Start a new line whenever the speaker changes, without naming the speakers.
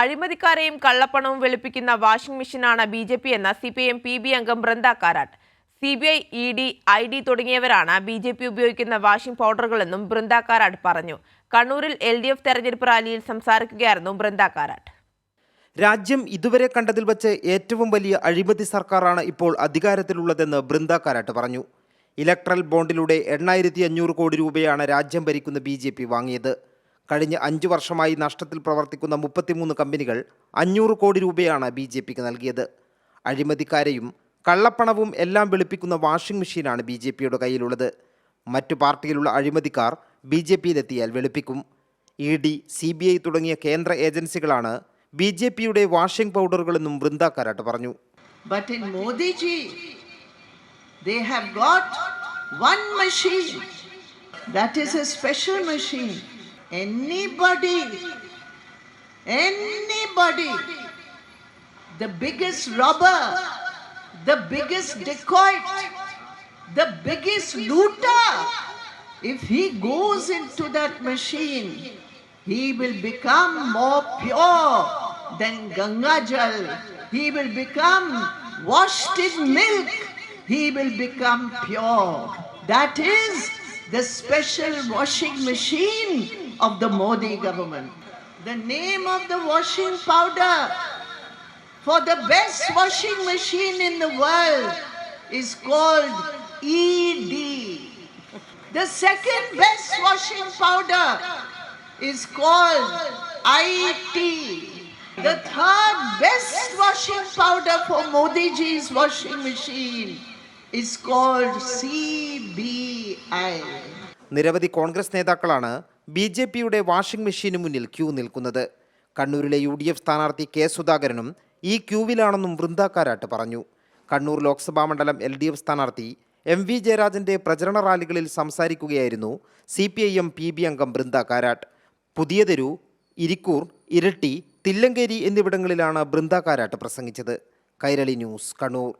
അഴിമതിക്കാരെയും കള്ളപ്പണവും വെളുപ്പിക്കുന്ന വാഷിംഗ് മെഷീനാണ് B J P എന്ന C P M P B അംഗം Brinda Karat C B I E D I D തുടങ്ങിയവരാണ് B J P ഉപയോഗിക്കുന്ന washing പൗഡറുകളെന്നും ബൃന്ദ കാരാട്ട് പറഞ്ഞു കണ്ണൂരിൽ എൽ ഡി എഫ് തെരഞ്ഞെടുപ്പ് റാലിയിൽ സംസാരിക്കുകയായിരുന്നു ബൃന്ദ കാരാട്ട്
രാജ്യം ഇതുവരെ കണ്ടതിൽ വച്ച് ഏറ്റവും വലിയ അഴിമതി സർക്കാരാണ് ഇപ്പോൾ അധികാരത്തിലുള്ളതെന്ന് ബൃന്ദ കാരാട്ട് പറഞ്ഞു ഇലക്ട്രൽ ബോണ്ടിലൂടെ എണ്ണായിരത്തി അഞ്ഞൂറ് കോടി രൂപയാണ് രാജ്യം ഭരിക്കുന്ന ബി ജെ പി വാങ്ങിയത് കഴിഞ്ഞ അഞ്ചു വർഷമായി നഷ്ടത്തിൽ പ്രവർത്തിക്കുന്ന മുപ്പത്തിമൂന്ന് കമ്പനികൾ അഞ്ഞൂറ് കോടി രൂപയാണ് ബി ജെ പിക്ക് നൽകിയത് അഴിമതിക്കാരെയും കള്ളപ്പണവും എല്ലാം വെളുപ്പിക്കുന്ന വാഷിംഗ് മെഷീനാണ് ബി ജെ പിയുടെ കയ്യിലുള്ളത് മറ്റു പാർട്ടിയിലുള്ള അഴിമതിക്കാർ ബി ജെ പിയിലെത്തിയാൽ വെളുപ്പിക്കും E D C B I തുടങ്ങിയ കേന്ദ്ര ഏജൻസികളാണ് ബി ജെ പിയുടെ വാഷിംഗ് പൗഡറുകളെന്നും വൃന്ദ കാരാട്ട് പറഞ്ഞു
That is a special machine. anybody, anybody, the biggest robber, the biggest dacoit, the biggest looter, if he goes into that machine, he will become more pure than Ganga Jal. He will become washed in milk. He will become pure. That is the special washing machine of the Modi government. The name of the washing powder for the best washing machine in the world is called ED. The second best washing powder is called IT. The third best washing powder for Modiji's washing machine is called CBI.
നിരവധി കോൺഗ്രസ് നേതാക്കളാണ് B J പിയുടെ washing മെഷീന് മുന്നിൽ queue നിൽക്കുന്നത് കണ്ണൂരിലെ U D F സ്ഥാനാർത്ഥി K സുധാകരനും ഈ ക്യൂവിലാണെന്നും വൃന്ദാക്കാരാട്ട് പറഞ്ഞു കണ്ണൂർ ലോക്സഭാ മണ്ഡലം എൽ ഡി എഫ് സ്ഥാനാർത്ഥി എം വി ജയരാജന്റെ പ്രചരണ റാലികളിൽ സംസാരിക്കുകയായിരുന്നു C P I M P B അംഗം ബൃന്ദ പുതിയതെരു ഇരിക്കൂർ ഇരട്ടി തില്ലങ്കേരി എന്നിവിടങ്ങളിലാണ് ബൃന്ദ പ്രസംഗിച്ചത് കൈരളി ന്യൂസ് കണ്ണൂർ